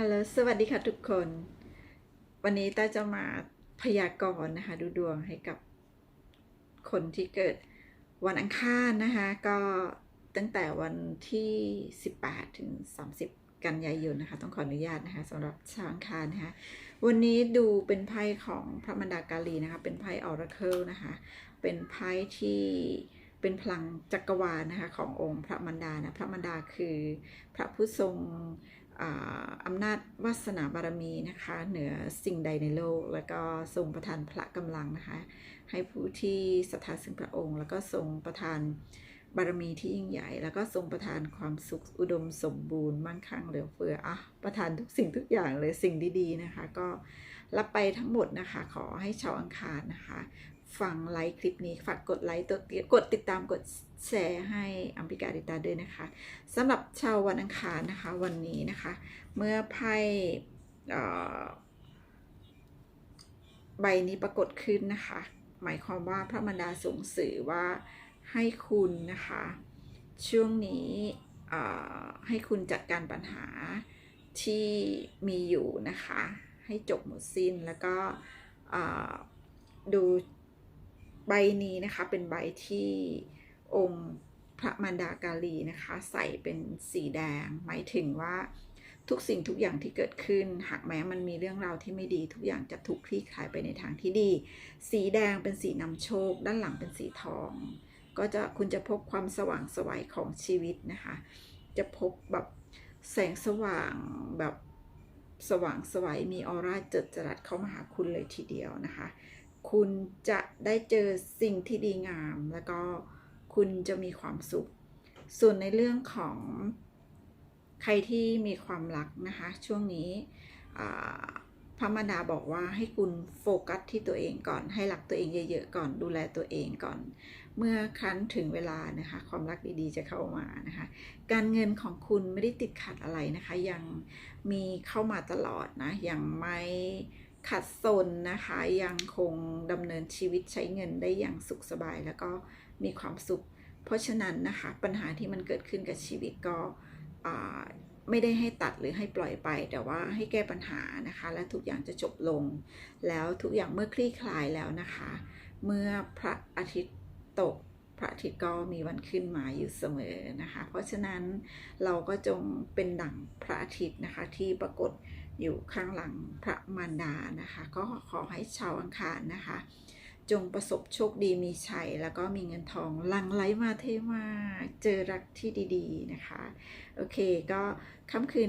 ฮัลโหล สวัสดีค่ะทุกคน วันนี้ต้าจะมาพยากรณ์นะคะ ดูดวงให้กับคนที่เกิดวันอังคารนะคะ ก็ตั้งแต่วันที่ 18 ถึง 30 กันยายนนะคะ ต้องขออนุญาตนะคะสำหรับชาวอังคารนะคะ วันนี้ดูเป็นไพ่ของพระมารดากาลีนะคะ เป็นไพ่ออราเคิลนะคะ เป็นไพ่ที่เป็นพลังจักรวาลนะคะขององค์พระมารดานะ พระมารดาคือพระผู้ทรง อ่าอำนาจวาสนาบารมีนะคะ เหนือสิ่งใดในโลก แล้วก็ทรงประทานพระกำลังนะคะ ให้ผู้ที่ศรัทธาซึ่งพระองค์ แล้วก็ทรงประทาน บารมีที่ยิ่งใหญ่ แล้วก็ทรงประทานความสุขอุดมสมบูรณ์มั่งคั่งเหลือเฟืออะประทานทุกสิ่งทุกอย่างเลยสิ่งดีๆนะคะ ก็รับไปทั้งหมดนะคะ ขอให้ชาวอังคารนะคะฟังไลค์คลิปนี้ฝากกดไลค์ตัวกดติดตามกดแชร์ให้อัมพิกาดิตาด้วยนะคะสำหรับชาววันอังคารนะคะวันนี้นะคะ เมื่อไพ่ใบนี้ปรากฏขึ้นนะคะ หมายความว่าพระมารดาส่งสื่อว่า ให้คุณนะคะ ช่วงนี้ให้คุณจัดการปัญหาที่มีอยู่นะคะ ให้จบหมดสิ้นแล้วก็ดูใบนี้นะคะเป็นใบที่องค์พระมารดากาลีนะคะ ใส่เป็นสีแดง หมายถึงว่าทุกสิ่งทุกอย่างที่เกิดขึ้น หากแม้มันมีเรื่องราวที่ไม่ดีทุกอย่างจะถูกคลี่คลายไปในทางที่ดี สีแดงเป็นสีนำโชค ด้านหลังเป็นสีทอง ก็จะคุณจะพบความสว่างสวัยของชีวิตนะคะ จะพบแบบแสงสว่างแบบสว่างสวัยมีออร่าเจิดจรัสเข้ามาหาคุณเลยทีเดียวนะคะ คุณจะได้เจอสิ่งที่ดีงาม แล้วก็คุณจะมีความสุข ส่วนในเรื่องของใครที่มีความรักนะคะ ช่วงนี้พระมารดาบอกว่าให้คุณโฟกัสที่ตัวเองก่อน ให้รักตัวเองเยอะๆก่อนดูแลตัวเองก่อน เมื่อครั้นถึงเวลานะคะความรักดีๆจะเข้ามานะคะการเงินของคุณไม่ได้ติดขัดอะไรนะคะ ยังมีเข้ามาตลอดนะยังไม่ขัดสนนะคะยังคงดำเนินชีวิตใช้เงินได้อย่างสุขสบายแล้วก็มีความสุข เพราะฉะนั้นนะคะปัญหาที่มันเกิดขึ้นกับชีวิตก็ไม่ได้ให้ตัดหรือให้ปล่อยไป แต่ว่าให้แก้ปัญหานะคะ และทุกอย่างจะจบลง แล้วทุกอย่างเมื่อคลี่คลายแล้วนะคะ เมื่อพระอาทิตย์ ตกพระอาทิตย์ก็มีวันขึ้นมาอยู่เสมอนะคะ เพราะฉะนั้นเราก็จงเป็นดั่งพระอาทิตย์นะคะที่ปรากฏอยู่ข้างหลังพระมารดานะคะ ก็ขอให้ชาวอังคารนะคะ จงประสบโชคดีมีชัย แล้วก็มีเงินทองลังไหลมาเทมาเจอรักที่ดี ๆ นะคะ โอเคก็ค่ำคืน